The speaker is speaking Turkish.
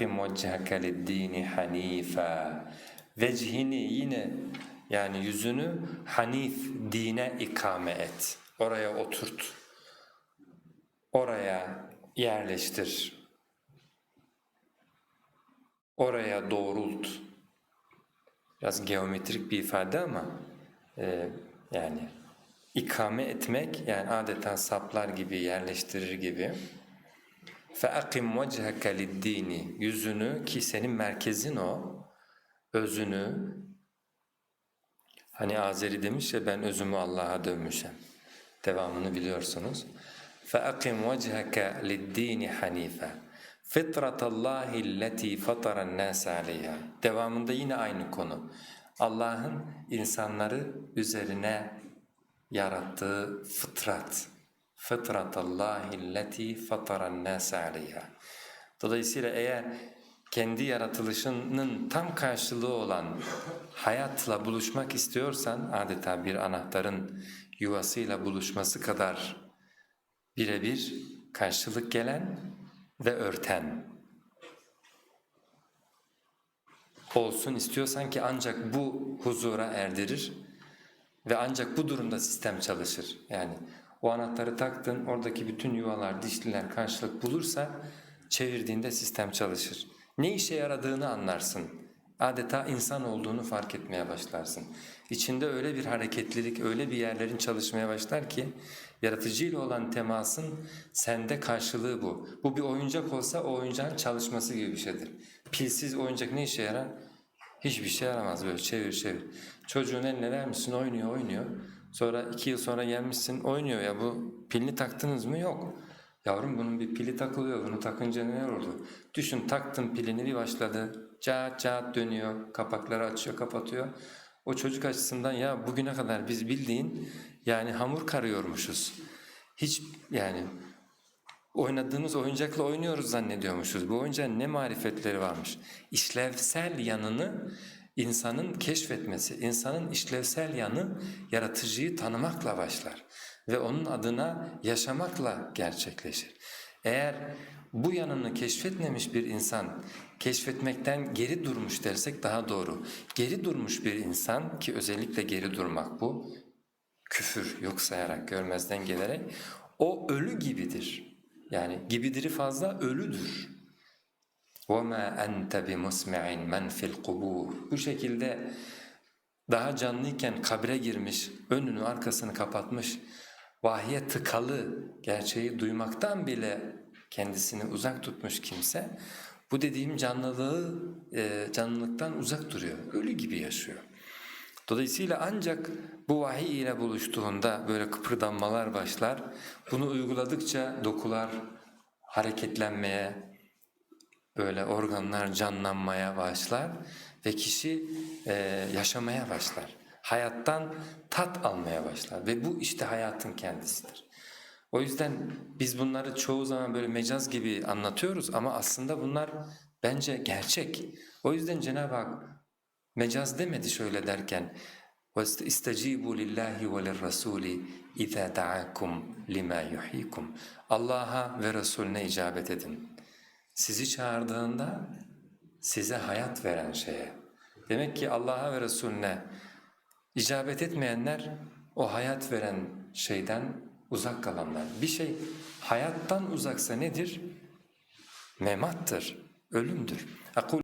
فَاَقِمْ وَجْهَكَ لِلدِّينِ حَن۪يفًا Vecihini yine yani yüzünü hanif dine ikame et. Oraya oturt. Oraya yerleştir. Oraya doğrult. Biraz geometrik bir ifade ama e, yani ikame etmek yani adeta saplar gibi yerleştirir gibi. فَاَقِمْ وَجْهَكَ لِلدِّينِ Yüzünü ki senin merkezin o, özünü, hani Azeri demiş ya ben özümü Allah'a dönmüşüm. Devamını biliyorsunuz. فَاَقِمْ وَجْهَكَ لِلدِّينِ حَن۪يفًا فِطْرَةَ اللّٰهِ الَّتِي فَطَرَ النَّاسَ عَلَيْهَا Devamında yine aynı konu. Allah'ın insanları üzerine yarattığı fıtrat. فِطْرَةَ اللّٰهِ الَّتِي فَطَرَ النَّاسَ عَلَيْهَا Dolayısıyla eğer kendi yaratılışının tam karşılığı olan hayatla buluşmak istiyorsan adeta bir anahtarın yuvasıyla buluşması kadar birebir karşılık gelen ve örten olsun istiyorsan ki ancak bu huzura erdirir ve ancak bu durumda sistem çalışır. Yani o anahtarı taktın, oradaki bütün yuvalar, dişliler karşılık bulursa çevirdiğinde sistem çalışır. Ne işe yaradığını anlarsın. Adeta insan olduğunu fark etmeye başlarsın. İçinde öyle bir hareketlilik, öyle bir yerlerin çalışmaya başlar ki yaratıcıyla olan temasın sende karşılığı bu. Bu bir oyuncak olsa o oyuncağın çalışması gibi bir şeydir. Pilsiz oyuncak ne işe yarar? Hiçbir şey yaramaz böyle çevir çevir. Çocuğun eline vermişsin oynuyor oynuyor. Sonra iki yıl sonra gelmişsin oynuyor ya bu pilini taktınız mı? Yok. Yavrum bunun bir pili takılıyor. Bunu takınca neler oldu? Düşün taktın pilini bir başladı. Caat caat dönüyor. Kapakları açıyor kapatıyor. O çocuk açısından ya bugüne kadar biz bildiğin yani hamur karıyormuşuz. Hiç yani oynadığımız oyuncakla oynuyoruz zannediyormuşuz. Bu oyuncağın ne marifetleri varmış. İşlevsel yanını insanın keşfetmesi, insanın işlevsel yanı yaratıcıyı tanımakla başlar ve onun adına yaşamakla gerçekleşir. Eğer bu yanını keşfetmemiş bir insan keşfetmekten geri durmuş dersek daha doğru. Geri durmuş bir insan ki özellikle geri durmak bu küfür yok sayarak görmezden gelerek o ölü gibidir. Yani gibidiri fazla ölüdür. وَمَا أَنْتَ بِمُسْمِعٍ مَنْ فِي الْقُبُورِ Bu şekilde daha canlıyken kabre girmiş, önünü arkasını kapatmış, vahye tıkalı gerçeği duymaktan bile kendisini uzak tutmuş kimse, bu dediğim canlılığı, e, canlılıktan uzak duruyor, ölü gibi yaşıyor. Dolayısıyla ancak bu vahiy ile buluştuğunda böyle kıpırdanmalar başlar, bunu uyguladıkça dokular hareketlenmeye, böyle organlar canlanmaya başlar ve kişi e, yaşamaya başlar. Hayattan tat almaya başlar ve bu işte hayatın kendisidir. O yüzden biz bunları çoğu zaman böyle mecaz gibi anlatıyoruz ama aslında bunlar bence gerçek. O yüzden Cenab-ı Hak mecaz demedi şöyle derken وَاسْتَجِيبُوا لِلّٰهِ وَلِلرَّسُولِ اِذَا دَعَاكُمْ لِمَا يُحْيِكُمْ Allah'a ve Resulüne icabet edin. Sizi çağırdığında size hayat veren şeye. Demek ki Allah'a ve Resulüne icabet etmeyenler o hayat veren şeyden uzak kalanlar. Bir şey hayattan uzaksa nedir? Memattır, ölümdür.